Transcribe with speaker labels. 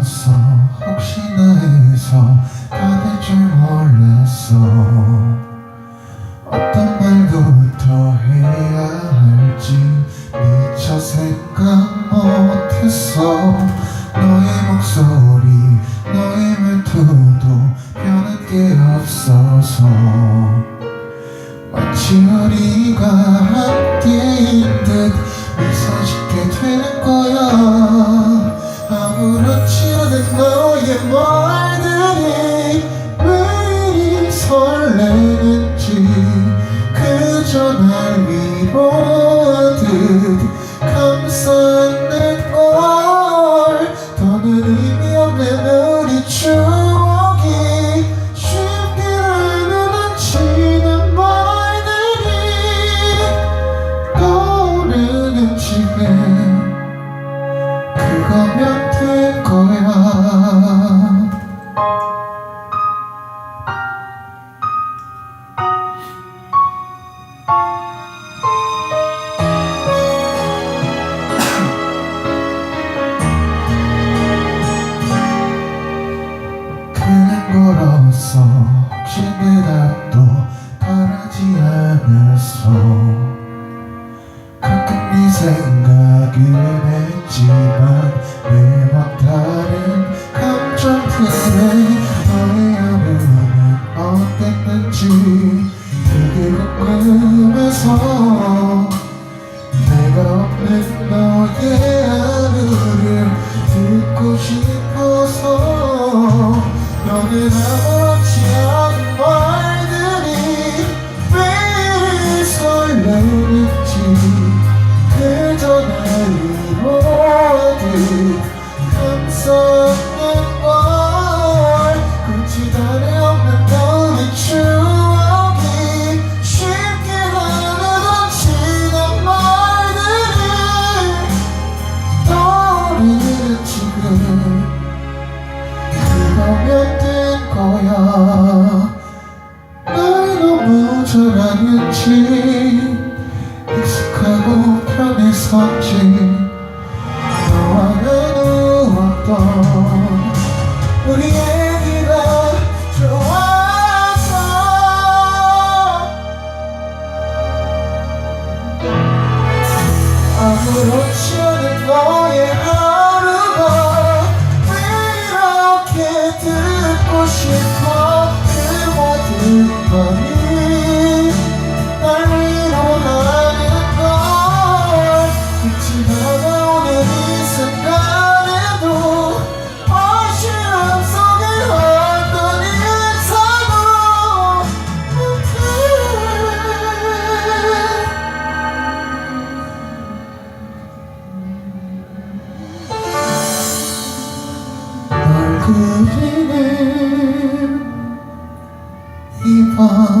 Speaker 1: 멀었어. 혹시나 해서 다 될 줄 몰랐어. 어떤 말부터 해야 할지 미처 생각 못했어. 너의 목소리 너의 말투도 변한 게 없어서. 마치 우리가 함께인 듯 미소 짓 그저 날 위로하듯 감싸는 걸 더는 의미 없는 우리 추억이 쉽게 내려놓치는 말들이 떠오르는 지금 그거면 생각은 했지만 매번 다른 감정들에 너의 하루는 어땠는지 되게 궁금해서 내가 없는 너의 하루를 듣고 싶어서 너는 아무 감싸는 걸 끝이 다리 없는 너의 추억이 쉽게 하늘어치는 말들이 떠오르는 지금 그거면 된 거야. 날 너무 잘 아는지 익숙하고 편해서인지 아무렇지 않은 너의 heart.